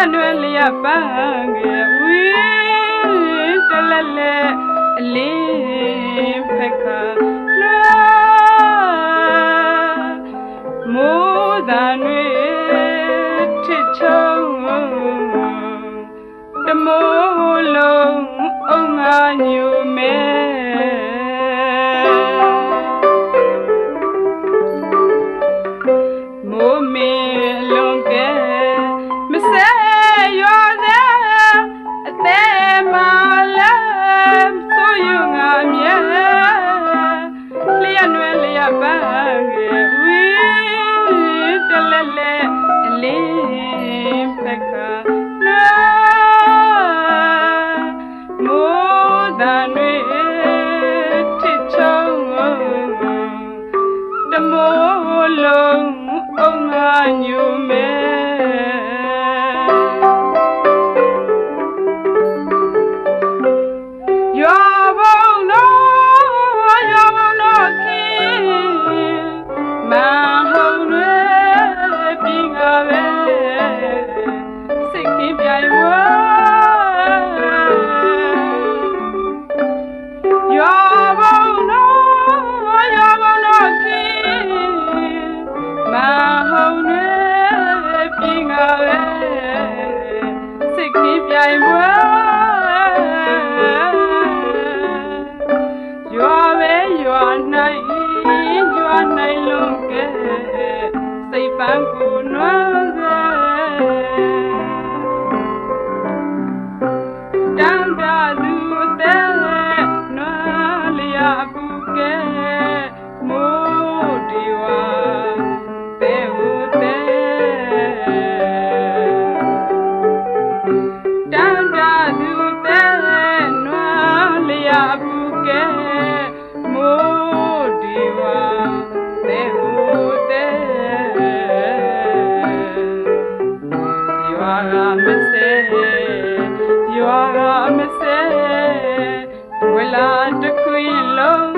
က်နွယ်လျက်ပန်းကဝီတလဲလဲအလေးဖက်ခါလွာမိုးတန်တွေထစ်ချုံတမိုးလုံးအုံငါညူ လုံးအုံငါညူမဲ တံပြသူအသက်နွားလျာပုကဲမိုးဒီဝါပဲဟုတဲ့တံပြသူအသက်နွားလျာပုကဲမိုးဒီဝါပဲဟုတဲ့ You are a mistake. You are a mistake. Will I the queen low?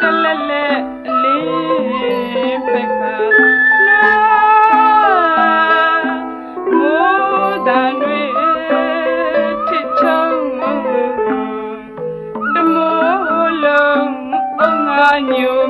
တလက်လက်အလေးဖက်ကနာမိုးတန်တွေထစ်ချုံဓမောလုံးအငါညို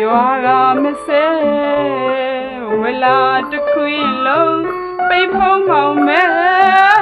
ရွာကမဆဲဝလာတခွေလုံး တခွင်လုံးပိတ်ဖုံးမောင်မဲ